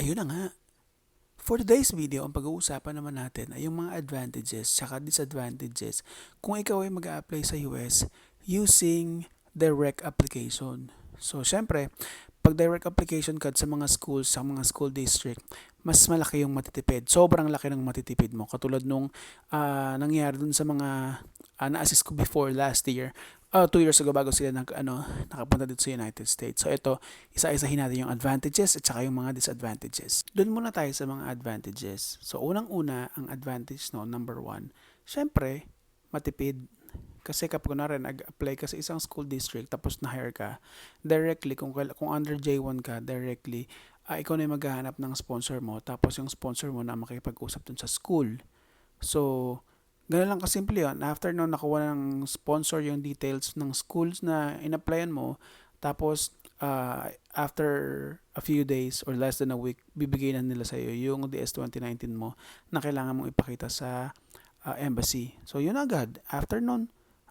Ayun na nga. For today's video, ang pag-uusapan naman natin ay yung mga advantages saka disadvantages kung ikaw ay mag apply sa US using direct application. So, syempre, pag direct application ka sa mga schools, sa mga school district, mas malaki yung matitipid. Sobrang laki ng matitipid mo. Katulad nung ah, nangyari dun sa mga ah, na-assist ko before last year. Uh, two years ago bago sila nag, ano, nakapunta dito sa United States. So ito, isa-isahin natin yung advantages at saka yung mga disadvantages. Doon muna tayo sa mga advantages. So unang-una, ang advantage no, number one, syempre, matipid. Kasi kapag kunwari nag-apply ka sa isang school district tapos na-hire ka, directly, kung, kung under J1 ka, directly, ah, ikaw na yung maghahanap ng sponsor mo tapos yung sponsor mo na makipag-usap dun sa school. So, Ganun lang kasimple yun. After no, nakuha ng sponsor yung details ng schools na in-applyan mo, tapos uh, after a few days or less than a week, bibigay na nila sa'yo yung DS 2019 mo na kailangan mong ipakita sa uh, embassy. So, yun agad. After nun,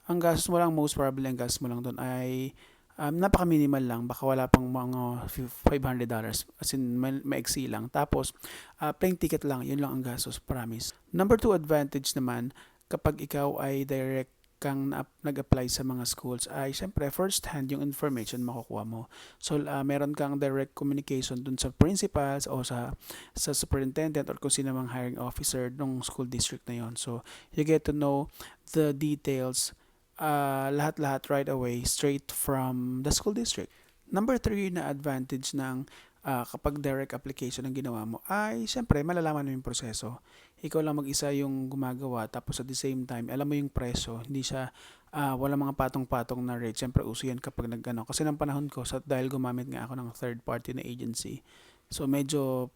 ang gastos mo lang, most probably ang gastos mo lang doon ay um, napaka-minimal lang. Baka wala pang mga $500. As in, ma- lang. Tapos, uh, plane ticket lang. Yun lang ang gastos, promise. Number two advantage naman, kapag ikaw ay direct kang na- nag-apply sa mga schools ay syempre first hand yung information makukuha mo. So uh, meron kang direct communication dun sa principals o sa sa superintendent or kung sino mang hiring officer ng school district na yon. So you get to know the details uh, lahat-lahat right away straight from the school district. Number three na advantage ng uh, kapag direct application ang ginawa mo ay syempre malalaman mo yung proseso. Ikaw lang mag-isa yung gumagawa tapos at the same time alam mo yung presyo hindi siya uh, wala mga patong-patong na rate. Syempre uso yan kapag nagano. Kasi ng panahon ko sa dahil gumamit nga ako ng third party na agency so medyo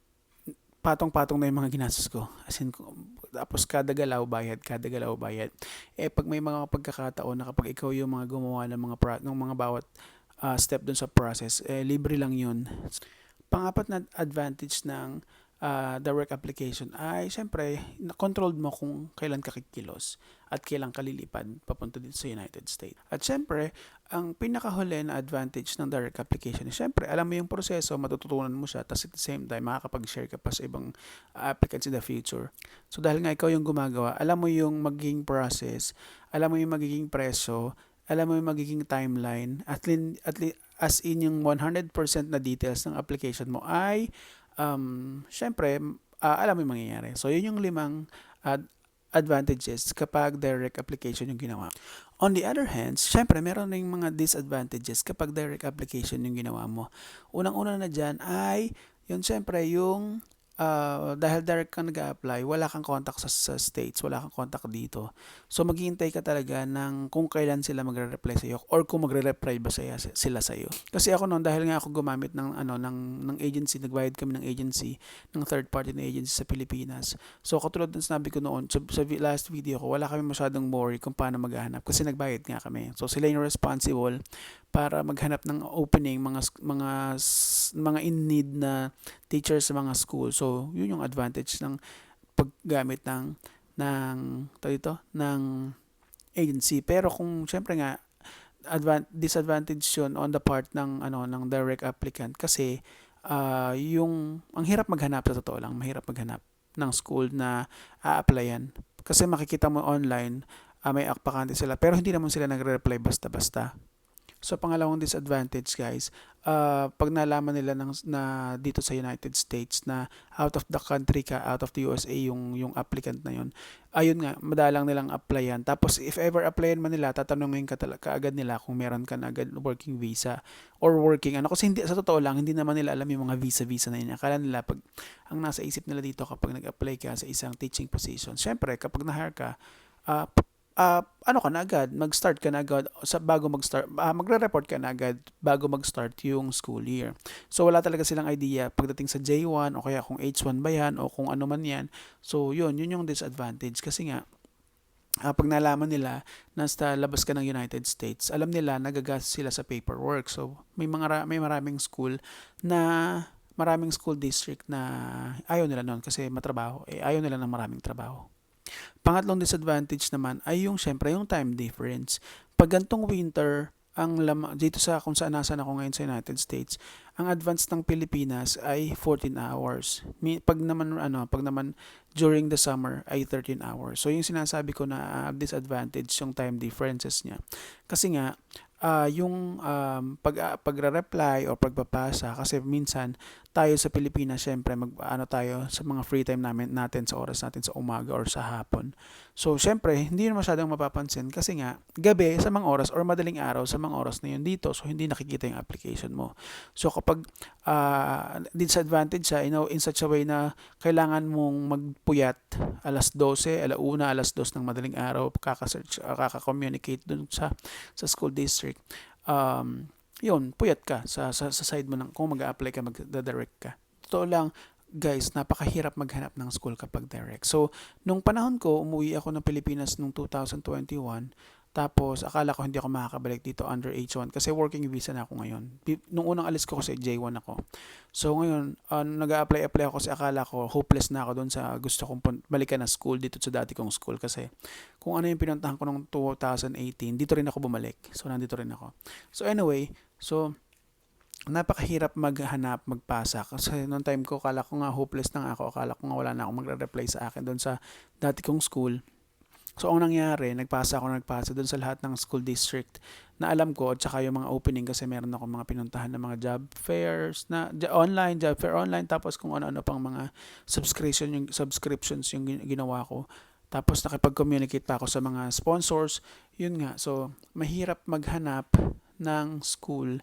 patong-patong na yung mga ginastos ko. As in tapos kada galaw bayad kada galaw bayad. Eh pag may mga pagkakataon na kapag ikaw yung mga gumawa ng mga pra- ng mga bawat uh, step dun sa process eh libre lang yun. Pangapat na advantage ng uh, direct application ay syempre controlled mo kung kailan ka kikilos at kailan ka lilipad papunta dito sa United States. At syempre, ang pinakahuli na advantage ng direct application is syempre, alam mo yung proseso, matututunan mo siya, tapos at the same time, makakapag-share ka pa sa ibang applicants in the future. So dahil nga ikaw yung gumagawa, alam mo yung magiging process, alam mo yung magiging preso, alam mo yung magiging timeline, at, lin, at li, as in yung 100% na details ng application mo ay um, syempre, uh, alam mo yung mangyayari. So, yun yung limang ad- advantages kapag direct application yung ginawa. On the other hand, syempre, meron ring mga disadvantages kapag direct application yung ginawa mo. Unang-una na dyan ay, yun syempre, yung uh, dahil direct kang nag-apply, wala kang contact sa, sa states, wala kang contact dito. So maghihintay ka talaga ng kung kailan sila magre-reply sa iyo or kung magre-reply ba saya, sila sa iyo. Kasi ako noon dahil nga ako gumamit ng ano ng ng agency, nagbayad kami ng agency, ng third party na agency sa Pilipinas. So katulad ng sinabi ko noon sa, sa last video ko, wala kami masyadong worry kung paano maghahanap kasi nagbayad nga kami. So sila yung responsible para maghanap ng opening mga mga mga in need na teachers sa mga school. So, yun yung advantage ng paggamit ng ng dito ng agency. Pero kung syempre nga advan- disadvantage yun on the part ng ano ng direct applicant kasi uh, yung ang hirap maghanap sa totoo lang, mahirap maghanap ng school na a-applyan. Kasi makikita mo online, uh, may apakante sila pero hindi naman sila nagre-reply basta-basta. So, pangalawang disadvantage guys, uh, pag nalaman nila ng, na dito sa United States na out of the country ka, out of the USA yung, yung applicant na yun, ayun nga, madalang nilang applyan. Tapos, if ever applyan man nila, tatanungin ka talaga agad nila kung meron ka na agad working visa or working ano. Kasi hindi, sa totoo lang, hindi naman nila alam yung mga visa-visa na yun. Akala nila, pag, ang nasa isip nila dito kapag nag-apply ka sa isang teaching position, syempre, kapag na-hire ka, uh, uh, ano ka na agad, mag-start ka na agad sa bago mag-start, uh, magre-report ka na agad bago mag-start yung school year. So wala talaga silang idea pagdating sa J1 o kaya kung H1 ba yan o kung ano man yan. So yun, yun yung disadvantage kasi nga uh, pag nalaman nila na sa labas ka ng United States, alam nila nagagas sila sa paperwork. So may mga may maraming school na maraming school district na ayaw nila noon kasi matrabaho. Eh, ayaw nila ng maraming trabaho. Pangatlong disadvantage naman ay yung syempre yung time difference. Pag gantong winter ang lam- dito sa kung saan nasan ako ngayon sa United States, ang advance ng Pilipinas ay 14 hours. Pag naman ano, pag naman during the summer ay 13 hours. So yung sinasabi ko na ah, disadvantage yung time differences niya. Kasi nga ah, yung um, pag ah, pagre-reply o pagpapasa kasi minsan tayo sa Pilipinas syempre mag ano tayo sa mga free time namin natin sa oras natin sa umaga or sa hapon. So syempre hindi yun masyadong mapapansin kasi nga gabi sa mga oras or madaling araw sa mga oras na yun dito so hindi nakikita yung application mo. So kapag ah, disadvantage siya, you know, in such a way na kailangan mong magpuyat alas 12, alauna, alas 2 ng madaling araw, kaka-search, ah, kaka-communicate dun sa sa school district. Um, yun, puyat ka sa, sa, sa side mo ng kung mag apply ka, mag-direct ka. Totoo lang, guys, napakahirap maghanap ng school kapag direct. So, nung panahon ko, umuwi ako ng Pilipinas nung 2021, tapos akala ko hindi ako makakabalik dito under H1 kasi working visa na ako ngayon. Nung unang alis ko kasi J1 ako. So ngayon, uh, nag-a-apply apply ako kasi akala ko hopeless na ako doon sa gusto kong balikan na school dito sa dati kong school kasi kung ano yung pinuntahan ko nung 2018, dito rin ako bumalik. So nandito rin ako. So anyway, so napakahirap maghanap, magpasa. Kasi noong time ko, akala ko nga hopeless na ako. Akala ko nga wala na akong magre-reply sa akin doon sa dati kong school. So, ang nangyari, nagpasa ako nagpasa doon sa lahat ng school district na alam ko at saka yung mga opening kasi meron ako mga pinuntahan ng mga job fairs na online, job fair online tapos kung ano-ano pang mga subscription yung subscriptions yung gin- ginawa ko. Tapos nakipag-communicate pa ako sa mga sponsors. Yun nga. So, mahirap maghanap ng school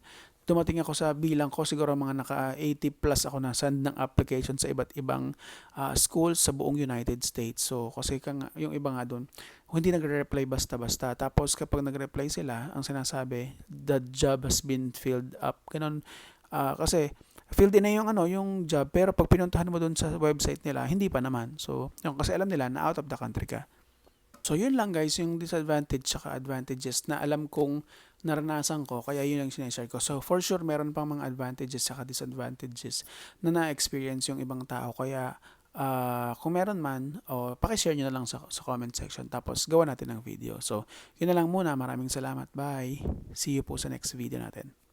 dumating ako sa bilang ko siguro mga naka 80 plus ako na send ng application sa iba't ibang ah, schools sa buong United States. So kasi ka nga, yung iba nga doon, hindi nagre-reply basta-basta. Tapos kapag nag-reply sila, ang sinasabi, the job has been filled up. Ganun. Ah, kasi filled in na yung ano, yung job, pero pag pinuntahan mo doon sa website nila, hindi pa naman. So, yung kasi alam nila na out of the country ka. So, yun lang guys, yung disadvantage saka advantages na alam kong naranasan ko, kaya yun ang sinashare ko. So, for sure, meron pang mga advantages saka disadvantages na na-experience yung ibang tao. Kaya, ah, kung meron man, o pakishare nyo na lang sa, sa comment section. Tapos, gawa natin ng video. So, yun na lang muna. Maraming salamat. Bye. See you po sa next video natin.